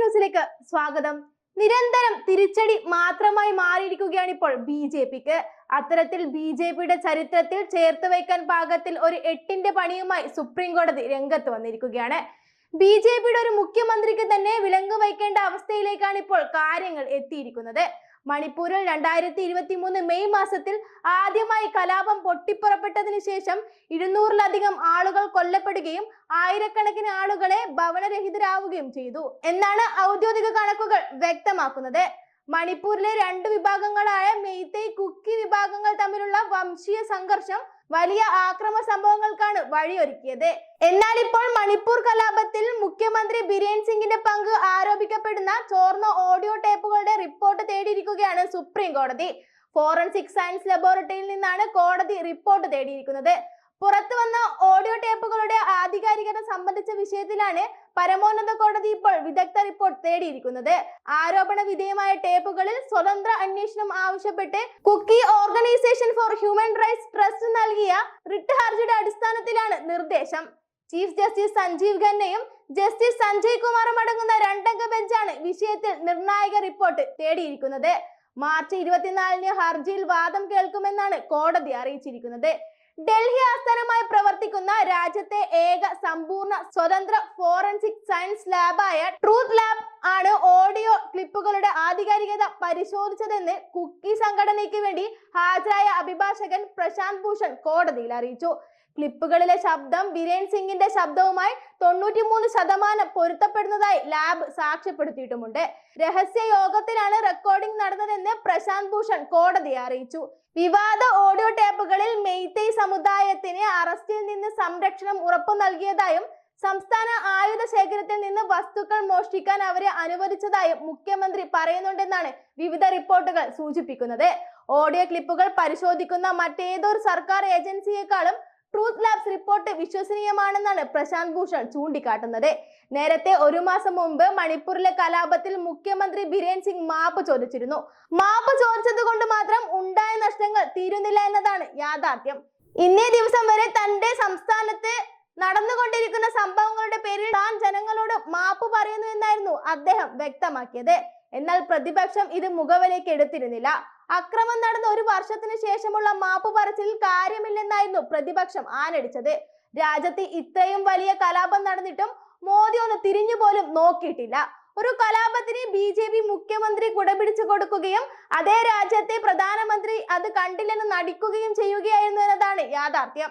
ന്യൂസിലേക്ക് സ്വാഗതം. നിരന്തരം തിരിച്ചടി മാത്രമായി മാറിയിരിക്കുകയാണ് ഇപ്പോൾ ബി ജെ പിക്ക്. അത്തരത്തിൽ ബി ജെ പിയുടെ ചരിത്രത്തിൽ ചേർത്ത് വയ്ക്കാൻ പാകത്തിൽ ഒരു എട്ടിന്റെ പണിയുമായി സുപ്രീം കോടതി രംഗത്ത് വന്നിരിക്കുകയാണ്. ബി ജെ പിയുടെ ഒരു മുഖ്യമന്ത്രിക്ക് തന്നെ വിലങ്ങ് വയ്ക്കേണ്ട അവസ്ഥയിലേക്കാണ് ഇപ്പോൾ കാര്യങ്ങൾ എത്തിയിരിക്കുന്നത്. മണിപ്പൂരിൽ രണ്ടായിരത്തി ഇരുപത്തി മൂന്ന് മെയ് മാസത്തിൽ ആദ്യമായി കലാപം പൊട്ടിപ്പുറപ്പെട്ടതിന് ശേഷം ഇരുന്നൂറിലധികം ആളുകൾ കൊല്ലപ്പെടുകയും ആയിരക്കണക്കിന് ആളുകളെ ഭവനരഹിതരാവുകയും ചെയ്തു. എന്നാണ് ഔദ്യോഗിക കണക്കുകൾ വ്യക്തമാക്കുന്നത്. മണിപ്പൂരിലെ രണ്ട് വിഭാഗങ്ങളായ മെയ്തേയ് കുക്കി വിഭാഗങ്ങൾ തമ്മിലുള്ള വംശീയ സംഘർഷം വലിയ ആക്രമ സംഭവങ്ങൾക്കാണ് വഴിയൊരുക്കിയത്. എന്നാൽ ഇപ്പോൾ മണിപ്പൂർ കലാപത്തിൽ മുഖ്യമന്ത്രി ബിരേൻ സിംഗിന്റെ പങ്ക് ആരോപിക്കപ്പെടുന്ന ചോർന്ന ഓഡിയോ ടേപ്പുകളുടെ റിപ്പോർട്ട് തേടിയിരിക്കുകയാണ് സുപ്രീം കോടതി ഫോറൻസിക് സയൻസ് ലബോറട്ടറിയിൽ നിന്നാണ് കോടതി റിപ്പോർട്ട് തേടിയിരിക്കുന്നത്. പുറത്തു വന്ന ഓഡിയോ ടേപ്പുകളുടെ ആധികാരികത സംബന്ധിച്ച വിഷയത്തിലാണ് പരമോന്നത കോടതി ഇപ്പോൾ വിദഗ്ധ റിപ്പോർട്ട് തേടിയിരിക്കുന്നത്. ആരോപണ വിധേയമായ ടേപ്പുകളിൽ സ്വതന്ത്ര അന്വേഷണം ആവശ്യപ്പെട്ട് Kuki organisation for human rights trust നൽകിയ റിട്ട് ഹർജിയുടെ അടിസ്ഥാനത്തിലാണ് നിർദ്ദേശം. ചീഫ് ജസ്റ്റിസ് സഞ്ജീവ് ഖന്നയും ജസ്റ്റിസ് സഞ്ജയ് കുമാറും അടങ്ങുന്ന രണ്ടംഗ ബെഞ്ചാണ് വിഷയത്തിൽ നിർണായക റിപ്പോർട്ട് തേടിയിരിക്കുന്നത്. മാർച്ച് ഇരുപത്തിനാലിന് ഹർജിയിൽ വാദം കേൾക്കുമെന്നാണ് കോടതി അറിയിച്ചിരിക്കുന്നത്. ഡൽഹി ആസ്ഥാനമായി പ്രവർത്തിക്കുന്ന രാജ്യത്തെ ഏക സമ്പൂർണ സ്വതന്ത്ര ഫോറൻസിക് സയൻസ് ലാബായ ട്രൂത്ത് ലാബ് ആണ് ഓഡിയോ ക്ലിപ്പുകളുടെ ആധികാരികത പരിശോധിച്ചതെന്ന് കുക്കി സംഘടനയ്ക്ക് വേണ്ടി ഹാജരായ അഭിഭാഷകൻ പ്രശാന്ത് ഭൂഷൺ കോടതിയിൽ അറിയിച്ചു. ക്ലിപ്പുകളിലെ ശബ്ദം ബിരേൻ സിംഗിന്റെ ശബ്ദവുമായി തൊണ്ണൂറ്റിമൂന്ന് ശതമാനം പൊരുത്തപ്പെടുന്നതായി ലാബ് സാക്ഷ്യപ്പെടുത്തിയിട്ടുമുണ്ട്. രഹസ്യ യോഗത്തിലാണ് റെക്കോർഡിംഗ് നടന്നതെന്ന് പ്രശാന്ത് ഭൂഷൺ കോടതിയെ അറിയിച്ചു. വിവാദ ഓഡിയോ ടേപ്പുകളിൽ മെയ്തൈ സമുദായത്തിന് അറസ്റ്റിൽ നിന്ന് സംരക്ഷണം ഉറപ്പു നൽകിയതായും സംസ്ഥാന ആയുധ ശേഖരത്തിൽ നിന്ന് വസ്തുക്കൾ മോഷ്ടിക്കാൻ അവരെ അനുവദിച്ചതായും മുഖ്യമന്ത്രി പറയുന്നുണ്ടെന്നാണ് വിവിധ റിപ്പോർട്ടുകൾ സൂചിപ്പിക്കുന്നത്. ഓഡിയോ ക്ലിപ്പുകൾ പരിശോധിക്കുന്ന മറ്റേതൊരു സർക്കാർ ഏജൻസിയെക്കാളും ട്രൂത്ത് ലാബ്സ് റിപ്പോർട്ട് വിശ്വസനീയമാണെന്നാണ് പ്രശാന്ത് ഭൂഷൺ ചൂണ്ടിക്കാട്ടുന്നത്. നേരത്തെ ഒരു മാസം മുമ്പ് മണിപ്പൂരിലെ കലാപത്തിൽ മുഖ്യമന്ത്രി ബിരേൻ സിംഗ് മാപ്പ് ചോദിച്ചിരുന്നു. മാപ്പ് ചോദിച്ചത് കൊണ്ട് മാത്രം ഉണ്ടായ നഷ്ടങ്ങൾ തീരുന്നില്ല എന്നതാണ് യാഥാർത്ഥ്യം. ഇന്നേ ദിവസം വരെ തന്റെ സംസ്ഥാനത്ത് നടന്നുകൊണ്ടിരിക്കുന്ന സംഭവങ്ങളുടെ പേരിൽ താൻ ജനങ്ങളോട് മാപ്പ് പറയുന്നു എന്നായിരുന്നു അദ്ദേഹം വ്യക്തമാക്കിയത്. എന്നാൽ പ്രതിപക്ഷം ഇത് മുഖവിലേക്ക് എടുത്തിരുന്നില്ല. അക്രമം നടന്ന ഒരു വർഷത്തിന് ശേഷമുള്ള മാപ്പ് പറച്ചിൽ കാര്യമില്ലെന്നായിരുന്നു പ്രതിപക്ഷം ആനടിച്ചത്. രാജ്യത്ത് ഇത്രയും വലിയ കലാപം നടന്നിട്ടും മോദി ഒന്ന് തിരിഞ്ഞു പോലും നോക്കിയിട്ടില്ല. ഒരു കലാപത്തിന് ബി ജെ പി മുഖ്യമന്ത്രി കുടപിടിച്ചു കൊടുക്കുകയും അതേ രാജ്യത്തെ പ്രധാനമന്ത്രി അത് കണ്ടില്ലെന്ന് നടിക്കുകയും ചെയ്യുകയായിരുന്നു എന്നതാണ് യാഥാർത്ഥ്യം.